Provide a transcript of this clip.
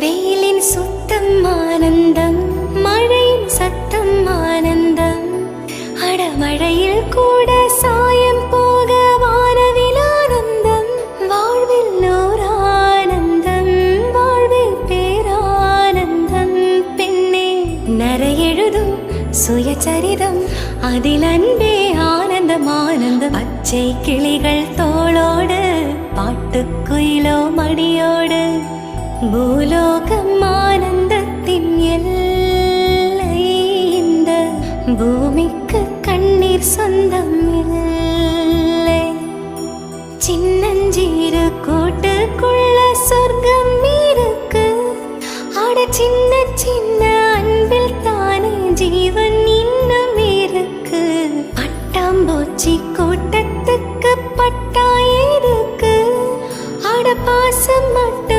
வெயிலின் சுத்தம் ஆனந்தம் மழையின் சத்தம் ஆனந்தம். அடமழையில் கூட சாயம் போக வானவில் ஆனந்தம். வாழ்வில் ஓர் ஆனந்தம் வாழ்வில் பேரானந்தம். பெண்ணே நரையெழுதும் சுயச்சரிதம் அதில் அன்பே ஆனந்தம் ஆனந்தம். பச்சை கிளிகள் தோளோடு பாட்டுக்குயிலோ மடியோடு பூலோகம் ஆனந்தத்தின் எல்லை இந்த பூமிக்கு கண்ணீர் சொந்தம் இல்லை. சின்னஞ்சீரு கோட்டுக்குள்ள சொர்க்கம் இருக்கு. அட சின்ன சின்ன அன்பில் தானே ஜீவன் இன்னும் இருக்கு. பட்டாம்பூச்சி கூட்டத்துக்கு பட்டா இருக்கு. அட பாசம் மட்டும்